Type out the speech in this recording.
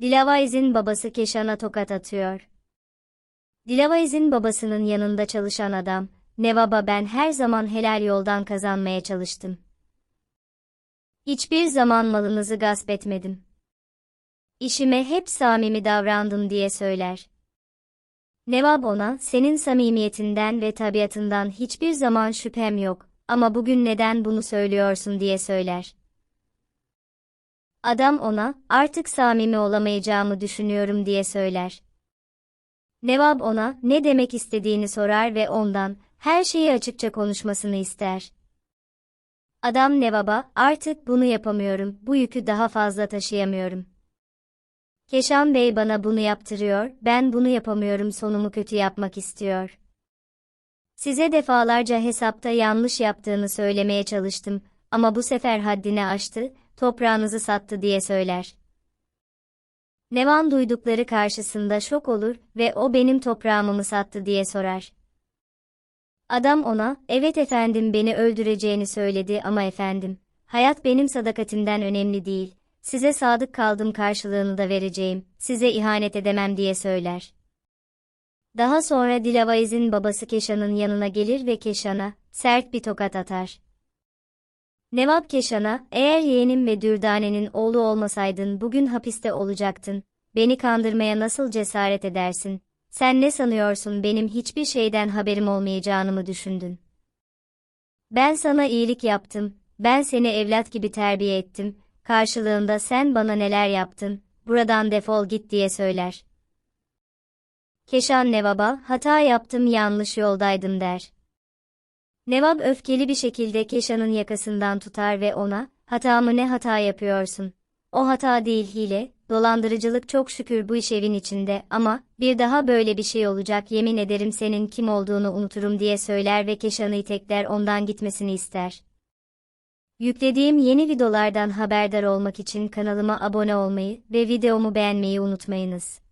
Dilavaiz'in babası Keşan'a tokat atıyor. Dilavaiz'in babasının yanında çalışan adam, Nevaba ben her zaman helal yoldan kazanmaya çalıştım. Hiçbir zaman malınızı gasp etmedim. İşime hep samimi davrandım diye söyler. Nevab ona, senin samimiyetinden ve tabiatından hiçbir zaman şüphem yok, ama bugün neden bunu söylüyorsun diye söyler. Adam ona, artık samimi olamayacağımı düşünüyorum diye söyler. Nevab ona, ne demek istediğini sorar ve ondan, her şeyi açıkça konuşmasını ister. Adam Nevab'a, artık bunu yapamıyorum, bu yükü daha fazla taşıyamıyorum. Keşan Bey bana bunu yaptırıyor, ben bunu yapamıyorum sonumu kötü yapmak istiyor. Size defalarca hesapta yanlış yaptığını söylemeye çalıştım ama bu sefer haddini aştı, toprağınızı sattı diye söyler. Nevan duydukları karşısında şok olur ve o benim toprağımı mı sattı diye sorar. Adam ona, evet efendim beni öldüreceğini söyledi ama efendim, hayat benim sadakatimden önemli değil, size sadık kaldım karşılığını da vereceğim, size ihanet edemem diye söyler. Daha sonra Dilavaiz'in babası Keşan'ın yanına gelir ve Keşan'a, sert bir tokat atar. Nevab Keşan'a, eğer yeğenim ve Dürdane'nin oğlu olmasaydın bugün hapiste olacaktın, beni kandırmaya nasıl cesaret edersin, sen ne sanıyorsun benim hiçbir şeyden haberim olmayacağını mı düşündün? Ben sana iyilik yaptım, ben seni evlat gibi terbiye ettim, karşılığında sen bana neler yaptın, buradan defol git diye söyler. Keşan Nevab'a, hata yaptım yanlış yoldaydım der. Nevab öfkeli bir şekilde Keşan'ın yakasından tutar ve ona, hatamı ne hata yapıyorsun? O hata değil hile, dolandırıcılık çok şükür bu iş evin içinde ama, bir daha böyle bir şey olacak yemin ederim senin kim olduğunu unuturum diye söyler ve Keşan'ı itekler ondan gitmesini ister. Yüklediğim yeni videolardan haberdar olmak için kanalıma abone olmayı ve videomu beğenmeyi unutmayınız.